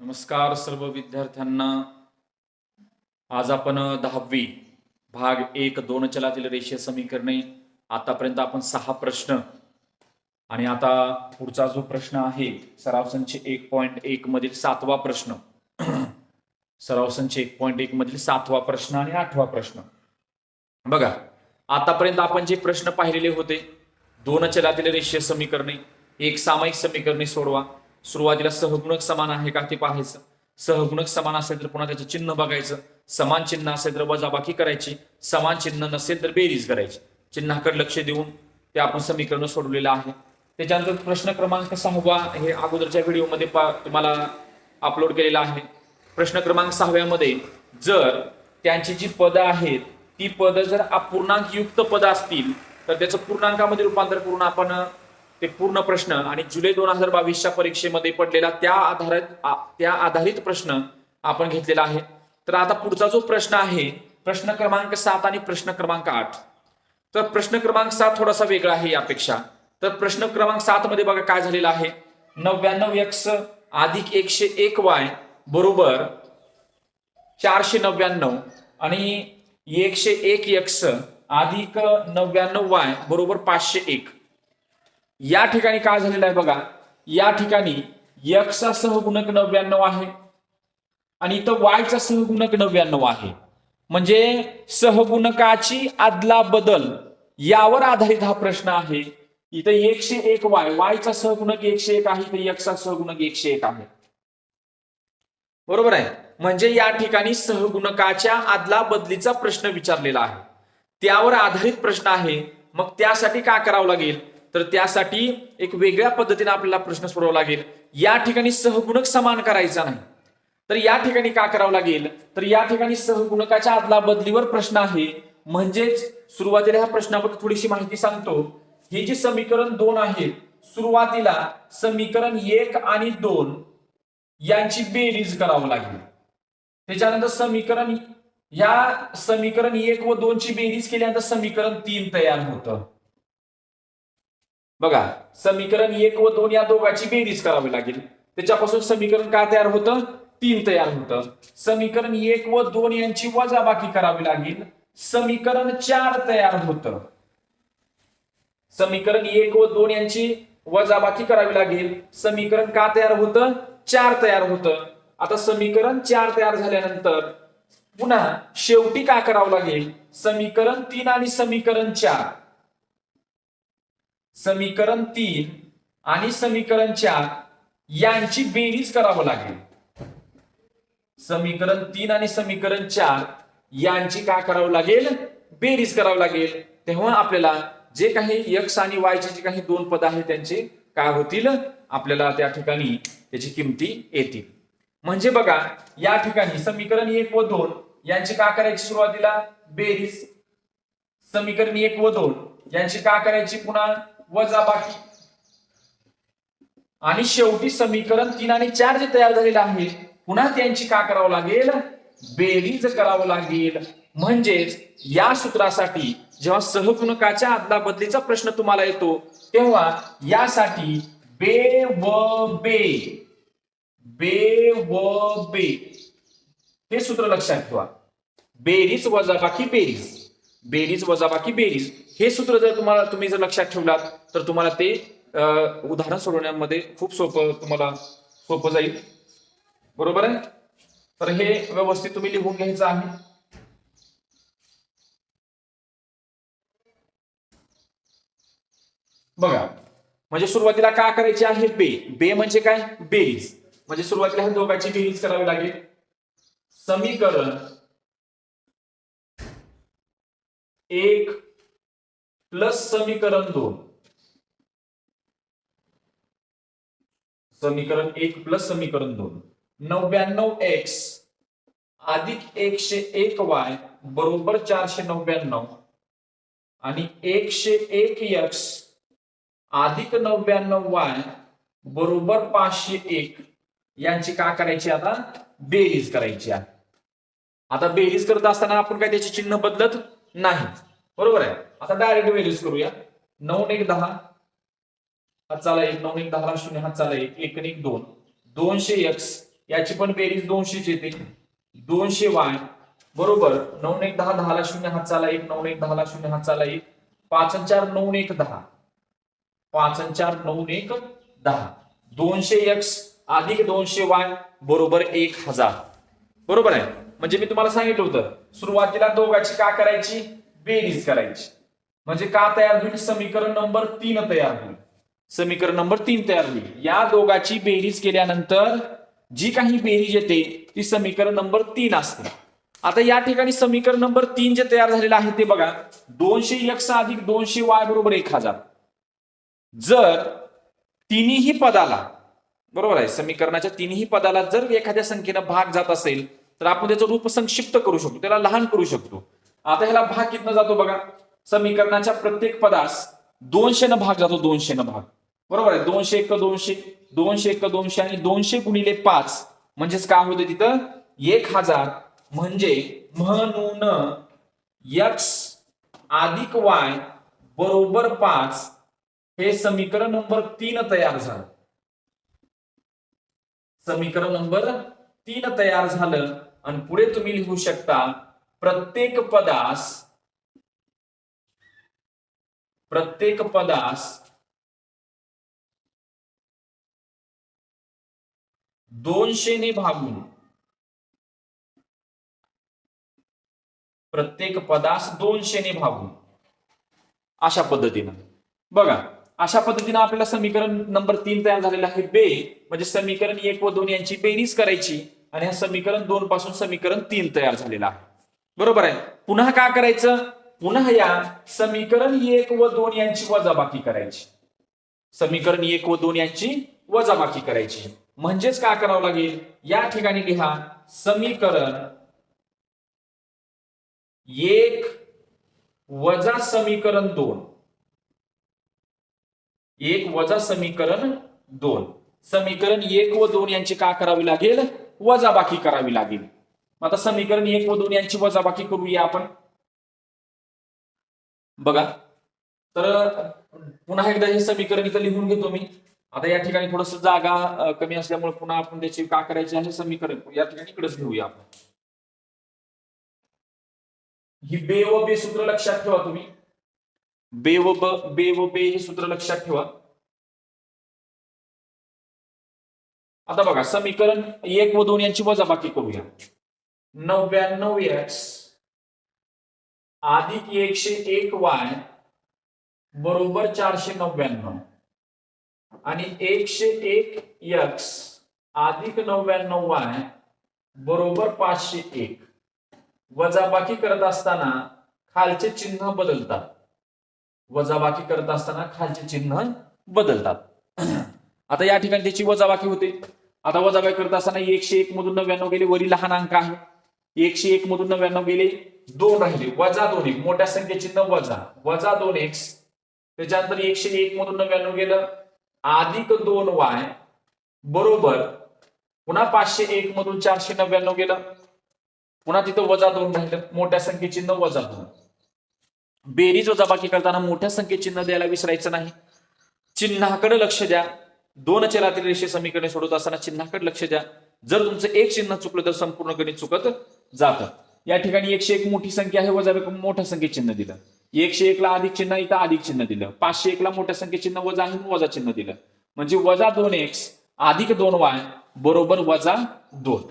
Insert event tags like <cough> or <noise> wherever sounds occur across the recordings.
नमस्कार सर्व विद्यार्थ्यांना. आज आपण दहावी भाग एक दोन चलातील रेषीय समीकरणे. आतापर्यंत आपण सहा प्रश्न आणि आता पुढचा जो प्रश्न आहे सराव संच एक पॉईंट एक मधील सातवा प्रश्न. <clears throat> सराव संच एक पॉईंट एक मधील सातवा प्रश्न आणि आठवा प्रश्न. बघा आतापर्यंत आपण जे प्रश्न पाहिलेले होते दोन चलातील रेषीय समीकरणे एक सामायिक समीकरणे सोडवा. सुरुवातीला सहगुणक समान आहे का ते पाहायचं. सहगुणक समान असेल तर पुन्हा त्याचं चिन्ह बघायचं. समान चिन्ह असेल तर वजाबाकी करायची. समान चिन्ह नसेल तर बेरीज करायची. चिन्हाकडे लक्ष देऊन ते आपण समीकरण सोडवलेलं आहे. त्याच्यानंतर प्रश्न क्रमांक सहावा हे अगोदरच्या व्हिडिओमध्ये तुम्हाला अपलोड केलेला आहे. प्रश्न क्रमांक सहाव्यामध्ये जर त्यांची जी पदं आहेत ती पदं जर अपूर्णांक युक्त पदं असतील तर त्याचं पूर्णांकामध्ये रूपांतर करून आपण ते पूर्ण प्रश्न आणि जुलै दोन हजार बावीसच्या परीक्षेमध्ये पडलेला त्या आधारित त्या आधारित प्रश्न आपण घेतलेला आहे. तर आता पुढचा जो प्रश्न आहे प्रश्न क्रमांक सात आणि प्रश्न क्रमांक आठ. तर प्रश्न क्रमांक सात थोडासा वेगळा आहे यापेक्षा. तर प्रश्न क्रमांक सात मध्ये बघा काय झालेला आहे. नव्याण्णव एक्स अधिक एकशे एक वाय बरोबर चारशे नव्याण्णव आणि एकशे एक एक्स अधिक नव्याण्णव वाय बरोबर पाचशे एक. या ठिकाणी काय झालेलं आहे बघा. या ठिकाणी यक्सचा सहगुणक नव्याण्णव आहे. आणि इथं वायचा सहगुणक नव्याण्णव आहे. म्हणजे सहगुणकाची आदला बदल यावर आधारित हा प्रश्न आहे. इथं एकशे एक वाय वायचा सहगुणक एकशे एक आहे. तर यक्सचा सहगुणक एकशे एक आहे. बरोबर आहे? म्हणजे या ठिकाणी सहगुणकाच्या आदला बदलीचा प्रश्न विचारलेला आहे. त्यावर आधारित प्रश्न आहे. मग त्यासाठी काय करावं लागेल? तर त्यासाठी एक वेगळ्या पद्धतीने आपल्याला प्रश्न सोडवा लागेल. या ठिकाणी सहगुणक समान करायचा नाही. तर या ठिकाणी का करावं लागेल? तर या ठिकाणी सहगुणकाच्या आदला बदलीवर प्रश्न आहे. म्हणजेच सुरुवातीला ह्या प्रश्नाबद्दल थोडीशी माहिती सांगतो. हे जे समीकरण दोन आहे सुरुवातीला समीकरण एक आणि दोन यांची बेरीज करावं लागेल. त्याच्यानंतर समीकरण या समीकरण एक व दोनची बेरीज केल्यानंतर समीकरण तीन तयार होतं. बघा समीकरण एक व दोन या दोघांची बेरीज करावी लागेल. त्याच्यापासून समीकरण काय तयार होतं? तीन तयार होतं. समीकरण एक व दोन यांची वजाबाकी करावी लागेल. समीकरण चार तयार होतं. समीकरण एक व दोन यांची वजाबाकी करावी लागेल. समीकरण का तयार होतं? चार तयार होतं. आता समीकरण चार तयार झाल्यानंतर पुन्हा शेवटी काय करावं लागेल? समीकरण तीन आणि समीकरण चार. समीकरण तीन आणि समीकरण चार यांची बेरीज करावं लागेल. समीकरण तीन आणि समीकरण चार यांची काय करावं लागेल? बेरीज करावं लागेल. तेव्हा आपल्याला जे काही यक्स आणि वायचे जे काही दोन पद आहेत त्यांचे काय होतील? आपल्याला त्या ठिकाणी त्याची किमती येतील. म्हणजे बघा या ठिकाणी समीकरण एक व दोन यांची का करायची सुरुवातीला? बेरीज. समीकरण एक व दोन यांची का करायची पुन्हा? वजाबाकी. आणि शेवटी समीकरण तीन आणि चार जे तयार झालेले आहे पुन्हा त्यांची का करावं लागेल? बेरीज करावं लागेल. म्हणजेच या सूत्रासाठी जेव्हा सहगुणकाच्या आदला बदलीचा प्रश्न तुम्हाला येतो तेव्हा यासाठी बे व बे. बे व बे. हे सूत्र लक्षात ठेवा. बेरीज वजाबाकी बेरीज. बेरीज वजाबाकी बेरीज. हे सूत्र जर तुम्हाला तुम्ही जर लक्षात ठेवलात तर तुम्हाला ते उदाहरण सोडवण्यामध्ये खूप सोपं तुम्हाला सोपं जाईल. बरोबर आहे? तर हे व्यवस्थित तुम्ही लिहून घ्यायचं आहे. बघा म्हणजे सुरुवातीला का करायची आहे बे? बे म्हणजे काय? बेरीज. म्हणजे सुरुवातीला ह्या दोघांची बेरीज करावी लागेल. समीकरण एक प्लस समीकरण दोन. समीकरण एक प्लस समीकरण दोन. नव्याण्णव एक्स अधिक एकशे एक वाय बरोबर चारशे नव्याण्णव. आणि एकशे एक एक्स अधिक नव्याण्णव वाय बरोबर पाचशे एक. यांची का करायची आता? बेरीज करायची आहे. आता बेरीज करत असताना आपण काय त्याचे चिन्ह बदलत नाही. बरोबर आहे? आता डायरेक्ट बेरीज करूया. नऊ एक दहा हात चाला एक नऊ एक दहा शून्य हात चाला एक एक एक दोन. दोनशे एक्स याची पण बेरीज दोनशेच येते. दोनशे वाय बरोबर नऊ एक दहा दहाला शून्य हातचाला एक नऊ एक दहाला शून्य हातचाला एक. पाच चार नऊ एक दहा. पाच चार नऊ एक दहा. दोनशे एक्स अधिक दोनशे वाय बरोबर एक हजार. बरोबर आहे? म्हणजे मी तुम्हाला सांगितलं होतं सुरुवातीला दोघाची का करायची? बेरीज करायची. म्हणजे का तयार होईल? समीकरण नंबर तीन तयार होईल. समीकरण नंबर तीन तयार होईल. या दोघाची बेरीज केल्यानंतर जी काही बेरीज येते ती समीकरण नंबर तीन असते. आता या ठिकाणी समीकरण नंबर तीन जे तयार झालेलं आहे ते बघा. दोनशे एक्स अधिक दोनशे वाय बरोबर एक हजार. जर तिन्ही पदाला बरोबर आहे समीकरणाच्या तिन्ही पदाला जर एखाद्या संख्येनं भाग जात असेल तर आपण त्याचं रूप संक्षिप्त करू शकतो. त्याला लहान करू शकतो. आता ह्याला भाग कितना जातो बघा? समीकरणाच्या प्रत्येक पदास दोनशे न भाग जातो दोनशे न भाग. बरोबर आहे? दोनशे एक दोनशे दोनशे एक दोनशे आणि दोनशे गुणिले पाच. म्हणजेच काय होतं तिथं? एक हजार म्हणजे म्हणून यक्स अधिक वाय बरोबर पाच हे समीकरण नंबर तीन तयार झालं. समीकरण नंबर तीन तयार झालं. आणि पुढे तुम्ही लिहू शकता प्रत्येक पदास प्रत्येक पदास दोनशेने भागून प्रत्येक पदास दोनशेने भागून. अशा पद्धतीनं. बघा अशा पद्धतीनं आपल्याला समीकरण नंबर तीन तयार झालेलं आहे. बे म्हणजे समीकरण एक व दोन यांची बेरीज करायची आणि हा समीकरण दोन पासून समीकरण तीन तयार झालेलं आहे. बरोबर आहे? पुन्हा का करायचं? पुन्हा या समीकरण एक व दोन यांची वजाबाकी करायची. समीकरण एक व दोन यांची वजाबाकी करायची. म्हणजेच काय करावं लागेल? या ठिकाणी लिहा समीकरण एक वजा समीकरण दोन. एक वजा समीकरण दोन. समीकरण एक व दोन यांची का करावी लागेल? वजाबाकी करावी लागेल. आता समीकरण एक व दोन यांची वजाबाकी करूया आपण. बघा. तर पुन्हा एकदा हे समीकरण इथं लिहून घेतो मी. आता या ठिकाणी थोडस जागा कमी असल्यामुळे पुन्हा आपण त्याची का करायची आहे समीकरण या ठिकाणी इकडेच घेऊया आपण. ही बे व बे सूत्र लक्षात ठेवा तुम्ही. बे व ब बे व बे हे सूत्र लक्षात ठेवा. आता बघा समीकरण एक व दोन यांची वजाबाकी करूया. नव्याण्णव एक्स अधिक एकशे एक वाय बरोबर चारशे नव्याण्णव. आणि एकशे एक यक्स अधिक नव्याण्णव वाय बरोबर पाचशे एक. वजाबाकी करत असताना खालचे चिन्ह बदलतात. वजाबाकी करत असताना खालचे चिन्ह बदलतात. आता या ठिकाणी त्याची वजाबाकी होते. आता वजाबाकी करत असताना एकशे एक मधून नव्याण्णव गेले. वरी लहान अंक आहे. एकशे एक मधून नव्याण्णव गेले. दोन राहिले. वजा दोन एक. मोठ्या संख्येची नऊ वजा. वजा दोन एक्स त्याच्यानंतर एकशे एक मधून नव्याण्णव गेलं. अधिक दोन वाय बरोबर पुन्हा पाचशे एक मधून चारशे नव्याण्णव गेलं. पुन्हा तिथं वजा दोन राहिलं. मोठ्या संख्येची नऊ वजा दोन. बेरीज वजाबाकी करताना मोठ्या संख्ये चिन्ह द्यायला विसरायचं नाही. चिन्हाकडे लक्ष द्या. दोन चलातील रेषे समीकरणे सोडवत असताना चिन्हाकडे लक्ष द्या. जर तुमचं एक चिन्ह चुकलं तर संपूर्ण गणित चुकत जातं. या ठिकाणी एकशे एक मोठी संख्या आहे वजा रक्कम मोठ्या संख्येत चिन्ह दिलं. एकशे एकला अधिक चिन्ह इथं अधिक चिन्ह दिलं. पाचशे एकला मोठ्या संख्येत चिन्ह वजा आहे वजा चिन्ह दिलं. म्हणजे वजा दोन एक्स अधिक दोन वाय बरोबर वजा दोन.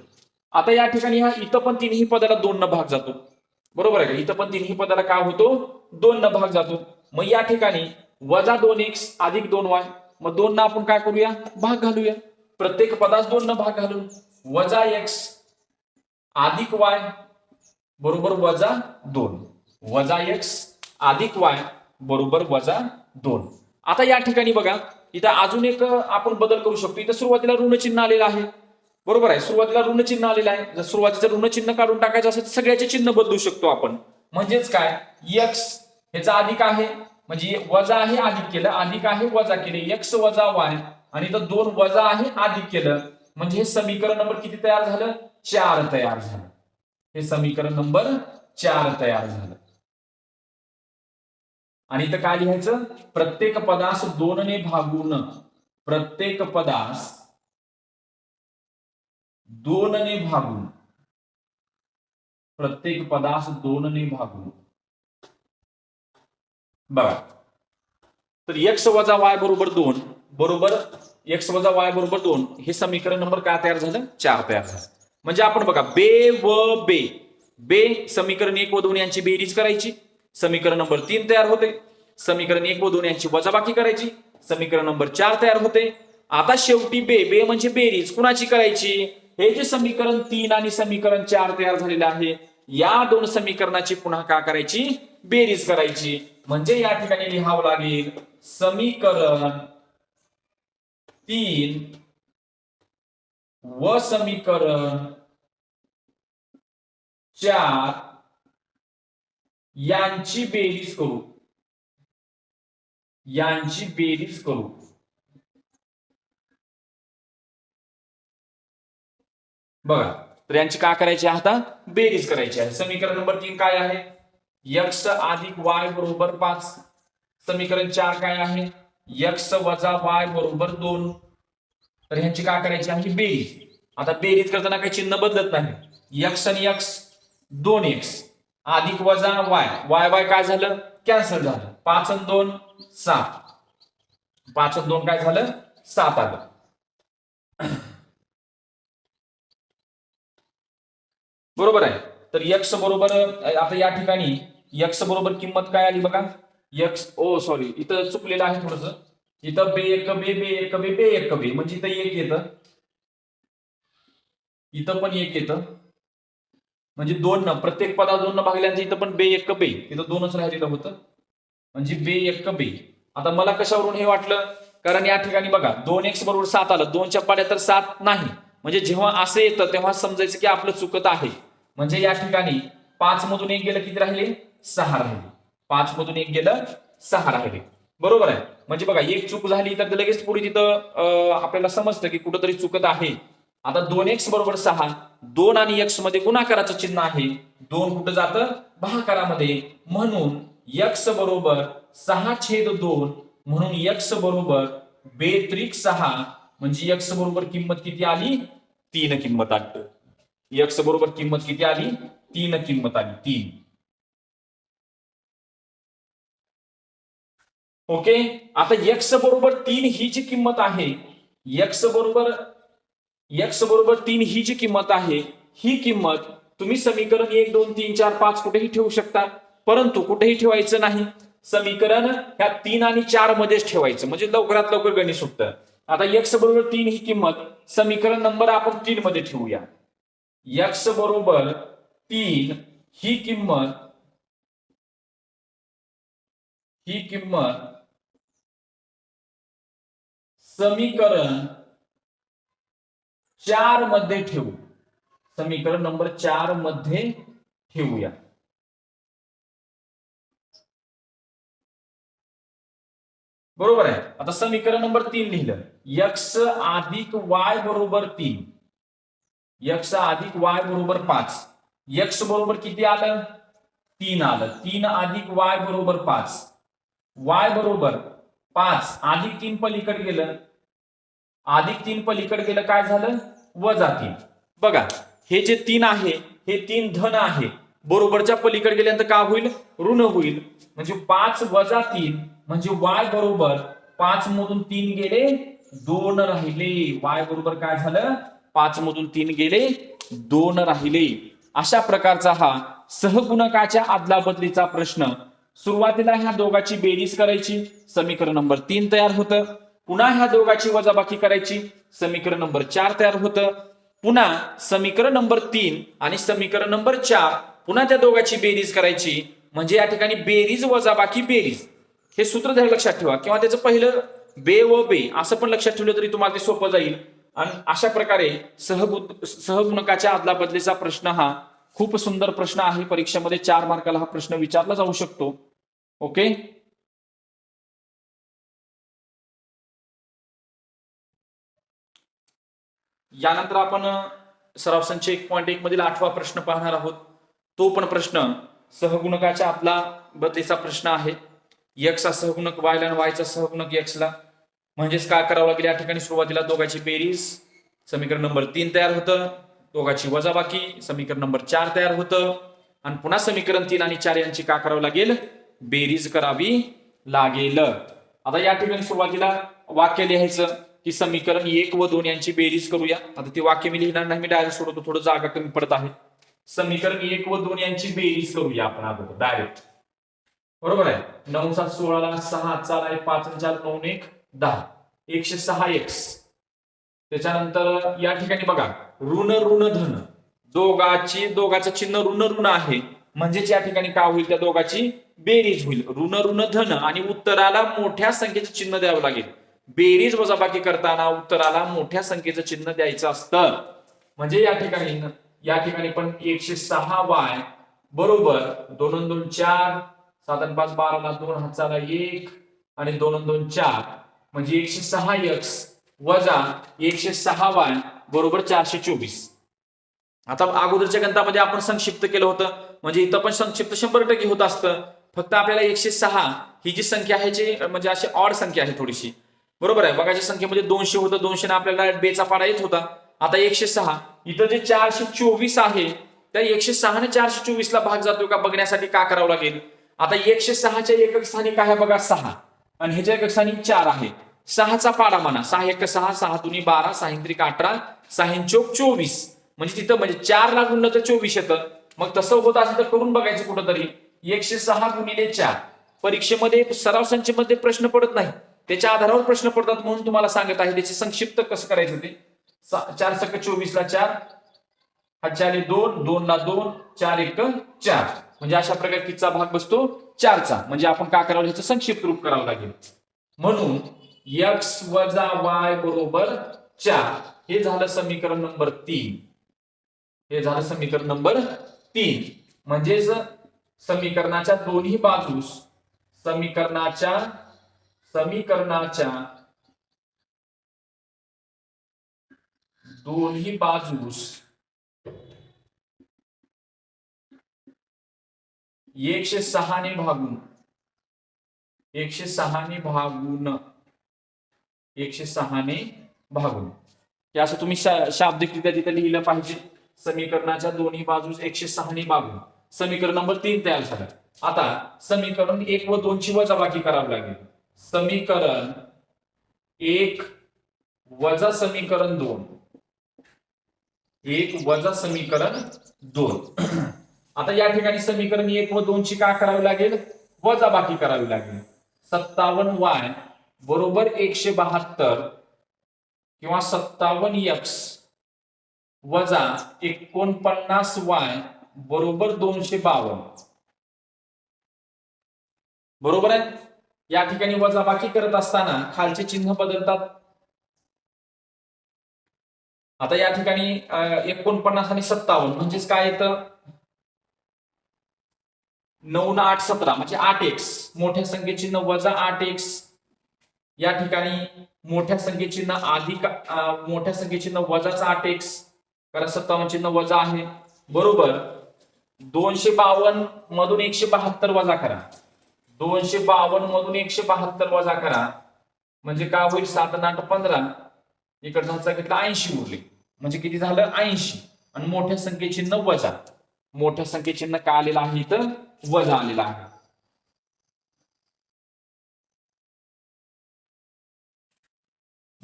आता या ठिकाणी हा इथं पण तिन्ही पदाला दोन न भाग जातो. बरोबर आहे का? इथं पण तिन्ही पदाला काय होतो? दोन न भाग जातो. मग या ठिकाणी वजा दोन एक्स अधिक दोन वाय मग दोन ना आपण काय करूया? भाग घालूया. प्रत्येक पदास दोन न भाग घालून. वजा एक्स अधिक वाय बरोबर वजा दोन. वजा एक्स अधिक वाय बरोबर वजा दोन. आता या ठिकाणी बघा इथं अजून एक आपण बदल करू शकतो. इथं सुरुवातीला ऋण चिन्ह आलेलं आहे. बरोबर आहे सुरुवातीला ऋण चिन्ह आलेलं आहे. जर सुरुवातीचं ऋण चिन्ह काढून टाकायचं असेल तर सगळ्याचे चिन्ह बदलू शकतो आपण. म्हणजेच काय? यक्स ह्याचा अधिक आहे म्हणजे वजा आहे अधिक केलं. अधिक आहे वजा केले. यक्स वजा वाय आणि इथं दोन वजा आहे अधिक केलं. म्हणजे हे समीकरण नंबर किती तयार झालं? चार तयार झालं. हे समीकरण नंबर चार तयार झालं. आणि इथं काय लिहायचं? प्रत्येक पदास दोनने भागून प्रत्येक पदास दोनने भागून प्रत्येक पदास दोनने भागून. बघा. तर एक्स वजा वाय बरोबर दोन बरोबर एक्स वजा वाय बरोबर दोन हे समीकरण नंबर काय तयार झालं? चार तयार झालं. म्हणजे आपण बघा बे व बे. बे समीकरण एक व दोन यांची बेरीज करायची. समीकरण नंबर तीन तयार होते. समीकरण एक व दोन यांची वजाबाकी करायची. समीकरण नंबर चार तयार होते. आता शेवटी बे बे म्हणजे बेरीज. कुणाची करायची? हे जे समीकरण तीन आणि समीकरण चार तयार झालेले आहे या दोन समीकरणाची पुन्हा का करायची? बेरीज करायची. म्हणजे या ठिकाणी लिहावं लागेल समीकरण तीन व समीकरण चार यांची बेरीज करू. यांची बेरीज करू. बघा तर यांची का करायची आहे आता? बेरीज करायची आहे. समीकरण नंबर तीन काय आहे? यक्ष अधिक वाय बरोबर पाच. समीकरण चार काय आहे? यक्ष वजा वाय बरोबर दोन. तर ह्यांची काय करायची? आहे बेरीज. आता बेरीज करताना काही चिन्ह बदलत नाही. यक्स आणि यक्स दोन एक्स अधिक वजा वाय वाय वाय काय झालं? कॅन्सल झालं. पाच आणि दोन सात. पाच आणि दोन काय झालं? सात आलं. बरोबर आहे. तर यक्स बरोबर आता या ठिकाणी यक्स बरोबर किंमत काय आली बघा? यक्स ओ सॉरी इथं चुकलेलं आहे थोडस. इथं बे एक बे बे एक बे बे एक बे. म्हणजे इथं एक येतं. इथं पण एक येतं. म्हणजे दोन न प्रत्येक पदा दोन न भागल्यानंतर इथं पण बे एक बे. इथं दोनच राहिलेलं होतं. म्हणजे बे एक बे. आता मला कशावरून हे वाटलं? कारण या ठिकाणी बघा दोन एक्स बरोबर सात आलं. दोनच्या पाड्या तर सात नाही. म्हणजे जेव्हा असं येतं तेव्हा समजायचं की आपलं चुकत आहे. म्हणजे या ठिकाणी पाच मधून एक गेलं किती राहिले? सहा राहिले. पाच मधून एक गेलं सहा राहिले. बरोबर आहे. म्हणजे बघा एक चूक झाली तर लगेच पुढे तिथं आपल्याला समजतं की कुठंतरी चुकत आहे. आता दोन एक्स बरोबर सहा दोन आणि एक्समध्ये गुणाकाराचं चिन्ह आहे. दोन कुठं जातं? भाकारामध्ये. म्हणून यक्स बरोबर सहा छेद दोन म्हणून यक्स बरोबर बेत्रिक सहा म्हणजे यक्स बरोबर किंमत किती आली? तीन किंमत आली. यक्स बरोबर किंमत किती आली? तीन किंमत आली. तीन. ओके? आता यक्स बरोबर तीन ही जी किंमत आहे यक्स बरोबर यक्स बरोबर तीन ही जी किंमत आहे ही किंमत तुम्ही समीकरण एक दोन तीन चार पाच कुठेही ठेवू शकता. परंतु कुठेही ठेवायचं नाही. समीकरण ह्या तीन आणि चार मध्येच ठेवायचं. म्हणजे लवकरात लवकर गणित सुटतं. आता यक्स बरोबर तीन ही किंमत समीकरण नंबर आपण तीन मध्ये ठेवूया. यक्स बरोबर तीन ही किंमत ही किंमत समीकरण चारमध्ये ठेवू. समीकरण नंबर चारमध्ये ठेवूया. बरोबर आहे. आता समीकरण नंबर तीन लिहिलं. यक्स अधिक वाय बरोबर तीन. यक्स अधिक वाय बरोबर पाच. यक्स बरोबर किती आलं? तीन आलं. तीन अधिक वाय बरोबर पाच. वाय बरोबर पाच. अधिक तीन पलीकडे गेलं. अधिक तीन पलीकडे गेलं काय झालं? वजा तीन. बघा हे जे तीन आहे हे तीन धन आहे. बरोबरच्या पलीकडे गेल्यानंतर का होईल? ऋण होईल. म्हणजे पाच वजा तीन म्हणजे वाय बरोबर पाच मधून तीन गेले दोन राहिले. वाय बरोबर काय झालं? पाच मधून तीन गेले दोन राहिले. अशा प्रकारचा हा सहगुणकाच्या आदला बदलीचा प्रश्न सुरुवातीला ह्या दोघाची बेरीज करायची. समीकरण नंबर तीन तयार होतं. पुन्हा ह्या दोघाची वजाबाकी करायची. समीकरण नंबर चार तयार होतं. पुन्हा समीकरण नंबर तीन आणि समीकरण नंबर चार पुन्हा त्या दोघाची बेरीज करायची. म्हणजे या ठिकाणी बेरीज वजाबाकी बेरीज. हे सूत्रधार लक्षात ठेवा. किंवा त्याचं पहिलं बे व बे असं पण लक्षात ठेवलं तरी तुम्हाला ते सोपं जाईल. आणि अशा प्रकारे सहगु सहगुणकाच्या आदला बदलीचा प्रश्न हा खूप सुंदर प्रश्न आहे. परीक्षेमध्ये चार मार्काला हा प्रश्न विचारला जाऊ शकतो. ओके? यानंतर आपण सराव संच एक पॉईंट एक मधील आठवा प्रश्न पाहणार आहोत. तो पण प्रश्न सहगुणकाच्या आपला बतेचा प्रश्न आहे. यक्सचा सहगुणक वायला आणि वायचा सहगुणक यक्सला म्हणजेच काय करावं लागेल? या ठिकाणी सुरुवातीला दोघांची बेरीज. समीकरण नंबर तीन तयार होतं. दोघाची वजाबाकी. समीकरण नंबर चार तयार होतं. आणि पुन्हा समीकरण तीन आणि चार यांची का करावं लागेल? बेरीज करावी लागेल. आता या ठिकाणी सुरुवातीला वाक्य लिहायचं. की समीकरण एक व दोन यांची बेरीज करूया. आता ते वाक्य मी लिहिणार नाही मी डायरेक्ट सोडवतो थोडं जागा कमी पडत आहे. समीकरण एक व दोन यांची बेरीज करूया आपण अगोदर डायरेक्ट बरोबर आहे? नऊ सात सोळाला सहा चार आहे पाच चार नऊ एक दहा. एकशे सहा एक्स त्याच्यानंतर या ठिकाणी बघा ऋण ऋण धन. दोघाची दोघाचं चिन्ह ऋण ऋण आहे. म्हणजेच या ठिकाणी काय होईल? त्या दोघाची बेरीज होईल. ऋण ऋण धन. आणि उत्तराला मोठ्या संख्येचं चिन्ह द्यावं लागेल. बेरीज वजाबाकी करताना उत्तराला मोठ्या संख्येचं चिन्ह द्यायचं असतं. म्हणजे या ठिकाणी या ठिकाणी पण एकशे सहा वाय बरोबर दोन दोन चार सात पाच बाराला दोन हाताला एक आणि दोन दोन चार. म्हणजे एकशे सहा एक्स वजा एकशे सहा वाय बरोबर चारशे चोवीस. आता अगोदरच्या गणितामध्ये आपण संक्षिप्त केलं होतं. म्हणजे इथं पण संक्षिप्त शंभर टक्के होत असतं. फक्त आपल्याला एकशे सहा ही जी संख्या आहे जी म्हणजे अशी ऑड संख्या आहे थोडीशी. बरोबर आहे. बघाच्या संख्येमध्ये दोनशे होतं दोनशे आपल्याला बेचा पाडा येत होता. आता एकशे सहा. इथं जे चारशे चोवीस आहे त्या एकशे सहा ने चारशे चोवीस ला भाग जातो का बघण्यासाठी का करावं लागेल? आता एकशे सहाच्या एकक स्थानी काय बघा? सहा. आणि ह्याच्या एकक स्थानी चार आहे. सहाचा पाडा म्हणा. सहा एक सहा सहा दोन्ही बारा साहित्रिक अठरा साहिन चोक चोवीस. म्हणजे तिथं म्हणजे चार ला गुणलं तर चोवीस येतं. मग तसं होत असेल तर करून बघायचं कुठंतरी. एकशे सहा गुणिले चार. परीक्षेमध्ये सराव संचेमध्ये प्रश्न पडत नाही. त्याच्या आधारावर प्रश्न पडतात म्हणून तुम्हाला सांगत आहे. त्याचे संक्षिप्त कसं करायचं ते? चार सक चोवीस ला चार हा चार एक दोन दोन ला दोन चार एक चार. म्हणजे अशा प्रकारे कितीचा भाग बसतो? चारचा. म्हणजे आपण काय करावं? ह्याचं संक्षिप्त रूप करावं लागेल. म्हणून एक्स वजा वाय बरोबर चार. हे झालं समीकरण नंबर तीन. हे झालं समीकरण नंबर तीन. म्हणजेच समीकरणाच्या दोन्ही बाजूस समीकरणाच्या समीकरणाच्या दोन्ही बाजूस एकशे सहाने भागून एकशे सहाने भागून एकशे सहाने भागून. हे असं तुम्ही शा- शाब्दिकरित्या तिथे लिहिलं पाहिजे समीकरणाच्या दोन्ही बाजूस एकशे सहाने भागून. समीकरण नंबर तीन तयार झालं. आता समीकरण एक व दोनची वजाबाकी करावी लागेल. समीकरण एक वजा समीकरण दोन. एक वजा समीकरण दोन. आता या ठिकाणी समीकरण एक व दोनची काय करावी लागेल? वजा बाकी करावी लागेल. सत्तावन्न वाय बरोबर एकशे बहात्तर किंवा सत्तावन्न एक्स वजा एकोणपन्नास वाय बरोबर दोनशे बावन्न. बरोबर आहे? या ठिकाणी वजाबाकी करत असताना खालचे चिन्ह बदलतात. आता या ठिकाणी एकोणपन्नास आणि सत्तावन्न म्हणजेच काय येतं? नऊ ना आठ सतरा म्हणजे आठ एक्स मोठ्या संख्येची न वजा आठ एक्स या ठिकाणी मोठ्या संख्येची न अधिक मोठ्या संख्येची न वजाच आठ एक्स कारण सत्तावन्न चिन्ह वजा आहे. बरोबर. दोनशे बावन्न मधून एकशे बहात्तर वजा करा. दोनशे बावन्न मधून एकशे बहात्तर वजा करा. म्हणजे का होईल? सात आठ पंधरा. इकडचा हातचा घेतला ऐंशी उरले. म्हणजे किती झालं? ऐंशी. आणि मोठ्या संख्ये चिन्ह वजा. मोठ्या संख्येचिन्ह का आलेलं आहे इथं? वजा आलेला आहे.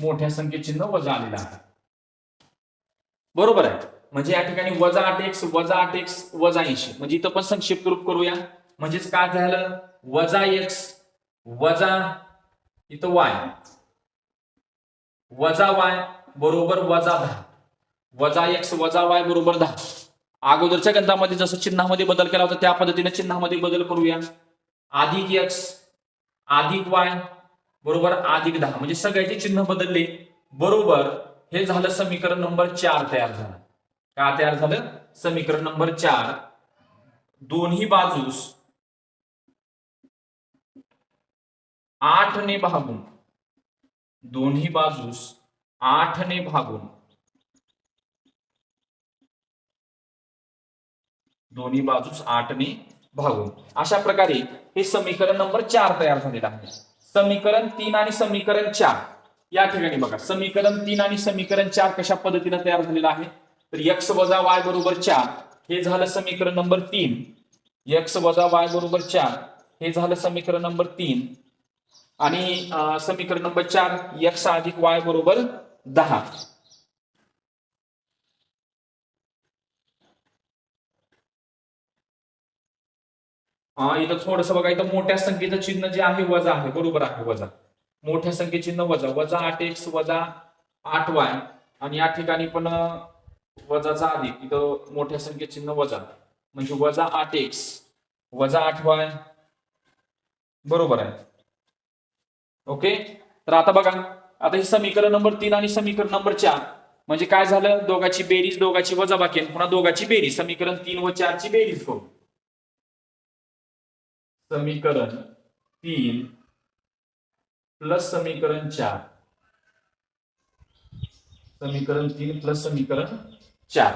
मोठ्या संख्येचिन्ह वजा आलेला आहे. बरोबर आहे. म्हणजे या ठिकाणी वजा आठ एक्स वजा आठ एक्स वजा ऐंशी. म्हणजे इथं पण संक्षिप्त रूप करूया. म्हणजेच काय झालं? वजा एक्स वजा इथं वाय वजा वाय बरोबर वजा दहा. वजा एक्स वजा वाय बरोबर दहा. अगोदरच्या ग्रंथामध्ये जसं चिन्हामध्ये बदल केला होता त्या पद्धतीने चिन्हामध्ये बदल करूया. अधिक एक्स अधिक वाय बरोबर अधिक दहा. म्हणजे सगळ्याचे चिन्ह बदलले. बरोबर हे झालं समीकरण नंबर चार तयार झालं. काय तयार झालं? समीकरण नंबर चार. दोन्ही बाजूस आठ ने भागून. दोन्ही बाजूस आठ ने भागून. दोन्ही बाजूस आठ ने भागून. अशा प्रकारे हे समीकरण नंबर चार तयार झालेलं आहे. समीकरण तीन आणि समीकरण चार. या ठिकाणी बघा समीकरण तीन आणि समीकरण चार कशा पद्धतीने तयार झालेलं आहे? तर यक्ष वजा वाय बरोबर चार हे झालं समीकरण नंबर तीन. यक्ष वजा वाय बरोबर चार हे झालं समीकरण नंबर तीन. आणि समीकरण नंबर चार एक्स अधिक वाय बरोबर दहा. हा इथं थोडस बघा इथं मोठ्या संख्येचं चिन्ह जे आहे वजा आहे. बरोबर आहे वजा. मोठ्या संख्ये चिन्ह वजा. वजा आठ एक्स वजा आठ वाय आणि या ठिकाणी पण वजाचा अधिक. इथं मोठ्या संख्ये चिन्ह वजा. म्हणजे वजा आठ एक्स वजा आठ वाय बरोबर आहे. ओके? तर आता बघा आता हे समीकरण नंबर तीन आणि समीकरण नंबर चार म्हणजे काय झालं? दोघाची बेरीज दोघाची वजा बाकी आणि पुन्हा दोघाची बेरीज. समीकरण तीन व चारची बेरीज करू. समीकरण तीन प्लस समीकरण चार. समीकरण तीन प्लस समीकरण चार.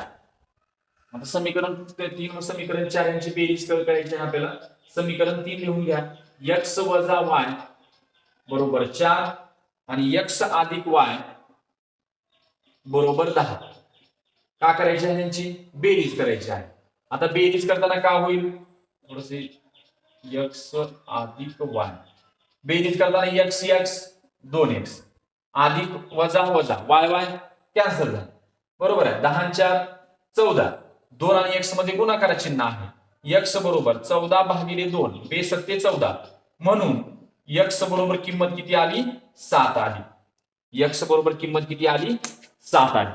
आता समीकरण तीन व समीकरण चार यांची बेरीज करायची आहे आपल्याला समीकरण तीन लिहून घ्या. यक्स वजा वाय बरोबर चार आणि यक्स अधिक वाय बरोबर दहा. का करायची आहे त्यांची? बेरीज करायची आहे. आता बेरीज करताना का होईल? थोडस यक्स अधिक वाय. बेरीज करताना यक्स यक्स दोन एक्स अधिक वजा वजा. वाय वाय कॅन्सल झाला. बरोबर आहे. दहा चार चौदा. दोन आणि एक्समध्ये गुणाकार चिन्ह आहे. यक्स बरोबर चौदा भागिले दोन. बेसत्ते चौदा. म्हणून यक्स बरोबर किंमत किती आली? सात आली. यक्स बरोबर किंमत किती आली? सात आली.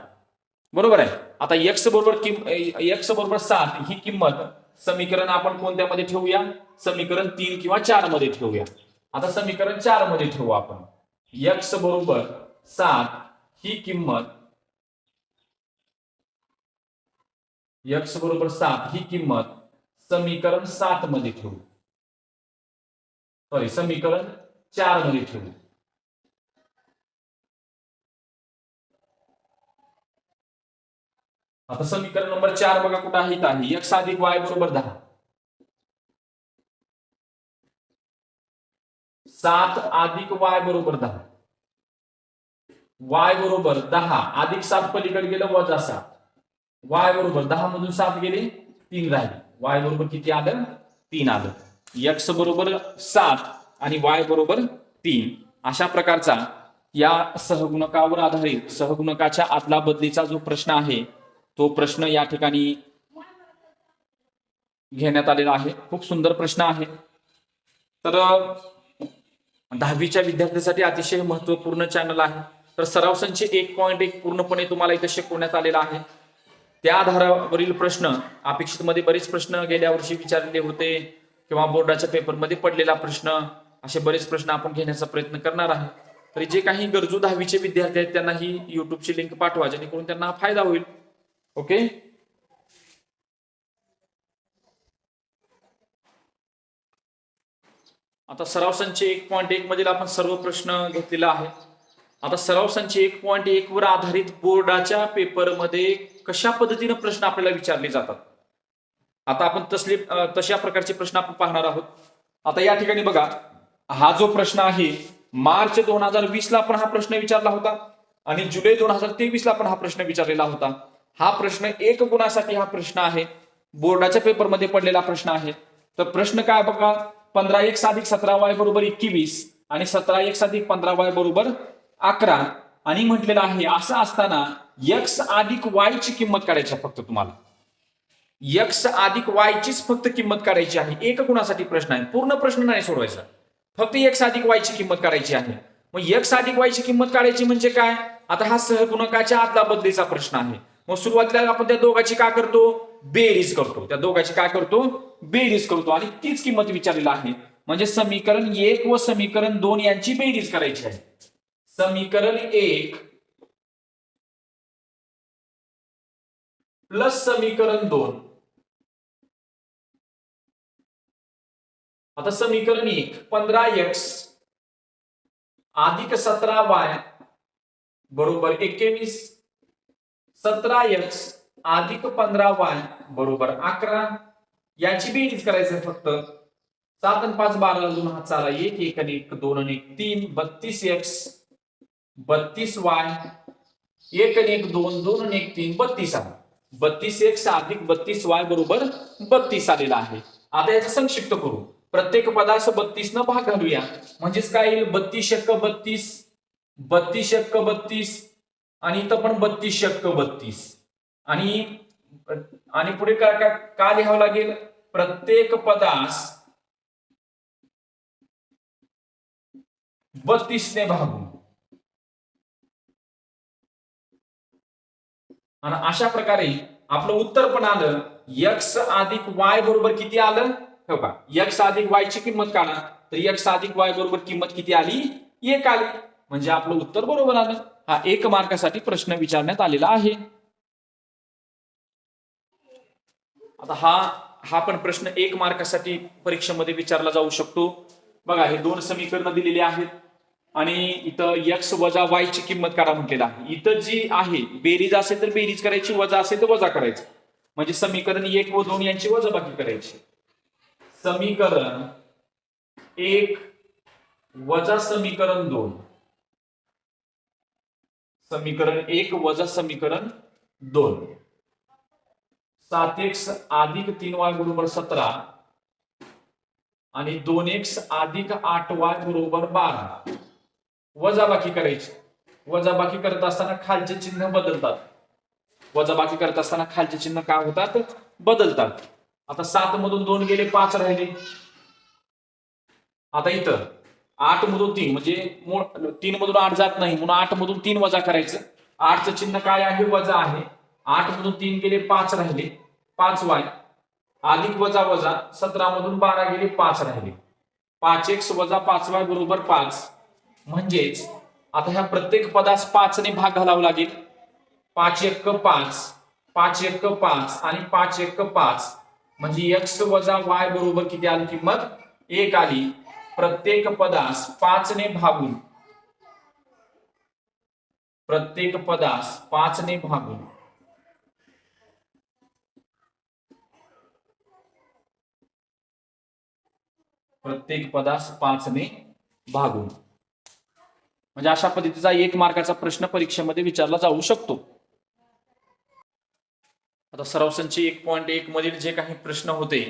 बरोबर आहे? आता यक्स बरोबर किम यक्स बरोबर सात ही किंमत समीकरण आपण कोणत्यामध्ये ठेवूया? समीकरण तीन किंवा चार मध्ये ठेवूया. आता समीकरण चार मध्ये ठेवू आपण. यक्स बरोबर सात ही किंमत यक्स बरोबर सात ही किंमत समीकरण सात मध्ये ठेवू. सॉरी समीकरण चार मध्ये ठेवू आता समीकरण नंबर चार बघा कुठं आहे आहे. एक्स अधिक वाय बरोबर दहा. सात अधिक वाय बरोबर दहा. वाय बरोबर दहा. अधिक सात पलीकडे गेलं, वजा सात. वाय बरोबर दहा मधून सात गेले, तीन राहिले. वाय बरोबर किती आलं? तीन आलं. यक्स बरोबर सात आणि वाय बरोबर तीन. अशा प्रकारचा या सहगुणकावर आधारित सहगुणकाच्या आदला बदलीचा जो प्रश्न आहे तो प्रश्न या ठिकाणी घेण्यात आलेला आहे. खूप सुंदर प्रश्न आहे. तर दहावीच्या विद्यार्थ्यांसाठी अतिशय महत्त्वपूर्ण चॅनल आहे. तर सराव संच एक पॉईंट एक पूर्णपणे तुम्हाला इथे शिकवण्यात आलेला आहे. त्या आधारावरील प्रश्न अपेक्षित मध्ये बरेच प्रश्न गेल्या वर्षी विचारलेले होते. किंवा बोर्डाच्या पेपरमध्ये पडलेला प्रश्न असे बरेच प्रश्न आपण घेण्याचा प्रयत्न करणार आहे. तरी जे काही गरजू दहावीचे विद्यार्थी आहेत त्यांना ही युट्यूबची लिंक पाठवा जेणेकरून त्यांना फायदा होईल. ओके आता सराव संचे एक पॉईंट एक मधील आपण सर्व प्रश्न घेतलेला आहे. आता सराव संच एक पॉईंट एक वर आधारित बोर्डाच्या पेपरमध्ये कशा पद्धतीने प्रश्न आपल्याला विचारले जातात? आता आपण तसले तशा प्रकारचे प्रश्न आपण पाहणार आहोत. आता या ठिकाणी बघा हा जो प्रश्न आहे मार्च दोन हजार वीस ला पण हा प्रश्न विचारला होता आणि जुलै दोन हजार तेवीस ला पण हा प्रश्न विचारलेला होता. हा प्रश्न एक गुणासाठी हा प्रश्न आहे. बोर्डाच्या पेपरमध्ये पडलेला प्रश्न आहे. तर प्रश्न काय बघा पंधरा एक साधिक सतरा वाय बरोबर एकवीस आणि सतरा एक साधिक पंधरा वाय बरोबर अकरा. आणि म्हटलेलं आहे असं असताना एक्स अधिक वाय ची किंमत काढायची फक्त तुम्हाला. यक्ष अधिक वाय चीच फक्त किंमत काढायची आहे. एक गुणासाठी प्रश्न आहे. पूर्ण प्रश्न नाही सोडवायचा. फक्त एक्स अधिक वायची किंमत काढायची आहे. मग एक्स अधिक वायची किंमत काढायची म्हणजे काय? आता हा सहगुणकाच्या आदला बदलीचा प्रश्न आहे. मग सुरुवातीला आपण त्या दोघाची का करतो? बेरीज करतो. त्या दोघाची काय करतो? बेरीज करतो. आणि तीच किंमत विचारलेला आहे. म्हणजे समीकरण एक व समीकरण दोन यांची बेरीज करायची आहे. समीकरण एक प्लस समीकरण दोन. आता समीकरण एक पंधरा एक्स अधिक सतरा वाय बरोबर एकवीस. सतरा एक्स अधिक पंधरा वाय बरोबर अकरा. याची बेरीज करायचं फक्त. सात आणि पाच बारा दोन हा चाला एक एक आणि एक दोन आणि एक तीन. बत्तीस एक्स बत्तीस वाय एक आणि एक दोन दोन आणि एक तीन बत्तीस आहे. बत्तीस एक्स अधिक बत्तीस वाय बरोबर बत्तीस आलेला आहे. आता याचा संक्षिप्त करू. प्रत्येक पदास बत्तीस न भाग घालूया. म्हणजेच काय येईल? बत्तीस शक्क बत्तीस बत्तीस शक्क बत्तीस आणि इथं पण बत्तीस शक्क बत्तीस. आणि आणि पुढे का का- का लिहावं लागेल? प्रत्येक पदास बत्तीसने भागू आणि अशा प्रकारे आपलं उत्तर पण आलं. यक्स अधिक वाय बरोबर किती आलं? हो का यक्स अधिक वाय ची किंमत काढा. तर यक्स अधिक वाय बरोबर किंमत किती आली? एक आली. म्हणजे आपलं उत्तर बरोबर आलं. हा एक मार्कासाठी प्रश्न विचारण्यात आलेला आहे. आता हा हा पण प्रश्न एक मार्कासाठी परीक्षेमध्ये विचारला जाऊ शकतो. बघा हे दोन समीकरणं दिलेली आहेत. आणि इथं यक्स वजा वायची किंमत काढा म्हटलेलं आहे. इथं जी आहे बेरीज असेल तर बेरीज करायची वजा असेल तर वजा करायची. म्हणजे समीकरण एक व दोन यांची वजाबाकी करायची. समीकरण एक वजा समीकरण दोन. समीकरण एक वजा समीकरण दोन. सात एक्स अधिक तीन वाय बरोबर सतरा. आणि दोन एक्स अधिक आठ वाय बरोबर बारा. वजाबाकी करायची. वजाबाकी करत असताना खालचे चिन्ह बदलतात. वजाबाकी करत असताना खालचे चिन्ह काय होतात? बदलतात. आता सात मधून दोन गेले पाच राहिले. आता इथं आठ मधून तीन म्हणजे तीन मधून आठ जात नाही म्हणून आठ मधून तीन वजा करायचं. आठचं चिन्ह काय आहे? वजा आहे. आठ मधून तीन गेले पाच राहिले. पाच वाय. अधिक वजा वजा सतरा मधून बारा गेले पाच राहिले. पाच एक्स वजा पाच वाय बरोबर पाच. म्हणजेच आता ह्या प्रत्येक पदास पाचने भाग घालावा लागेल. पाच एक पाच पाच एक पाच आणि पाच एक पाच. म्हणजे एक्स वजा वाय बरोबर किती आली किंमत? एक आली. प्रत्येक पदास पाचने भागून प्रत्येक पदास पाचने भागून. प्रत्येक पदास पाचने भागून. म्हणजे अशा पद्धतीचा एक मार्काचा प्रश्न परीक्षेमध्ये विचारला जाऊ शकतो. आता सरावसंच एक पॉईंट एक मधील जे काही प्रश्न होते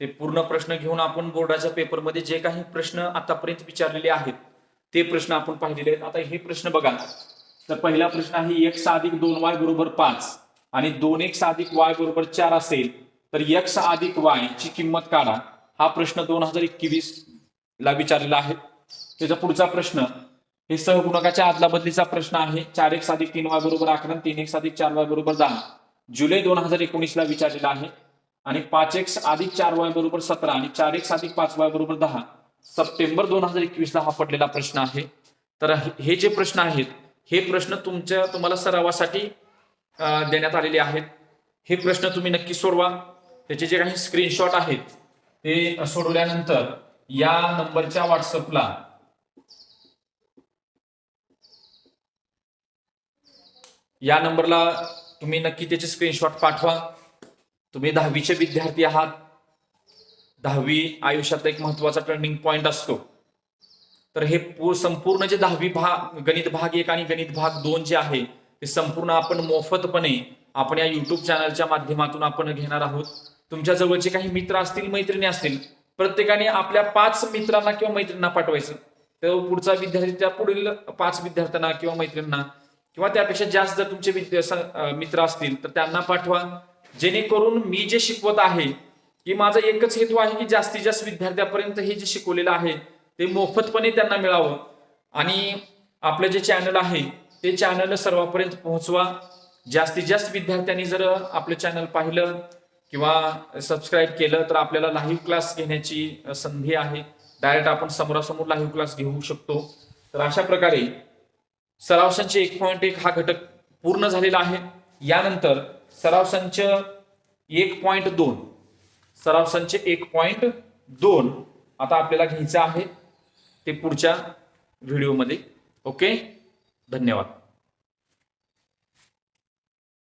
ते पूर्ण प्रश्न घेऊन आपण बोर्डाच्या पेपरमध्ये जे काही प्रश्न आतापर्यंत विचारलेले आहेत ते प्रश्न आपण पाहिलेले आहेत. आता हे प्रश्न बघा. तर पहिला प्रश्न आहे एक्स अधिक दोन वाय बरोबर पाच आणि दोन एक्स अधिक वाय बरोबर चार असेल तर एक्स अधिक वाय ची किंमत काढा. हा प्रश्न दोन हजार एकवीस ला विचारलेला आहे. त्याचा पुढचा प्रश्न हे सहगुणकाच्या आदला बदलीचा प्रश्न आहे. चार एक साधिक तीन वाय बरोबर अकरा तीन एक साधिक चार वाय बरोबर दहा. जुलै दोन हजार एकोणीस ला विचारलेला आहे. आणि पाच एक अधिक चार वाय बरोबर सतरा आणि चार एक अधिक पाच वाय बरोबर दहा. सप्टेंबर दोन हजार एकवीस ला हा पडलेला प्रश्न आहे. तर हे जे प्रश्न आहेत हे प्रश्न तुमच्या तुम्हाला सरावासाठी देण्यात आलेले आहेत. हे प्रश्न तुम्ही नक्की सोडवा. त्याचे जे काही स्क्रीनशॉट आहेत ते सोडवल्यानंतर या नंबरच्या व्हॉट्सअपला या नंबरला तुम्ही नक्की त्याचे स्क्रीनशॉट पाठवा. तुम्ही दहावीचे विद्यार्थी आहात. दहावी आयुष्यात एक महत्त्वाचा टर्निंग पॉइंट असतो. तर हे संपूर्ण जे दहावी भाग गणित भाग एक आणि गणित भाग दोन जे आहे ते संपूर्ण आपण मोफतपणे आपण या युट्यूब चॅनलच्या माध्यमातून आपण घेणार आहोत. तुमच्या जवळचे काही मित्र असतील मैत्रिणी असतील प्रत्येकाने आपल्या पाच मित्रांना किंवा मैत्रिणींना पाठवायचं. तर पुढचा विद्यार्थी त्या पुढील पाच विद्यार्थ्यांना किंवा मैत्रिणींना किंवा त्यापेक्षा जास्त जर तुमचे स- मित्र असतील तर त्यांना पाठवा. जेणेकरून मी जे शिकवत आहे की माझा एकच हेतू आहे की जास्तीत जास्त विद्यार्थ्यापर्यंत हे जे शिकवलेलं आहे ते मोफतपणे त्यांना मिळावं. आणि आपलं जे चॅनल आहे ते चॅनल सर्वांपर्यंत पोहोचवा. जास्तीत जास्त विद्यार्थ्यांनी जर आपलं चॅनल पाहिलं किंवा सबस्क्राईब केलं तर आपल्याला लाईव्ह क्लास घेण्याची संधी आहे. डायरेक्ट आपण समोरासमोर लाईव्ह क्लास घेऊ शकतो. तर अशा प्रकारे सराव संच एक पॉईंट एक हा घटक पूर्ण झालेला आहे. यानंतर सराव संच एक पॉईंट दोन. सराव संच एक पॉईंट दोन आता आपल्याला घ्यायचं आहे ते पुढच्या व्हिडिओमध्ये ओके धन्यवाद.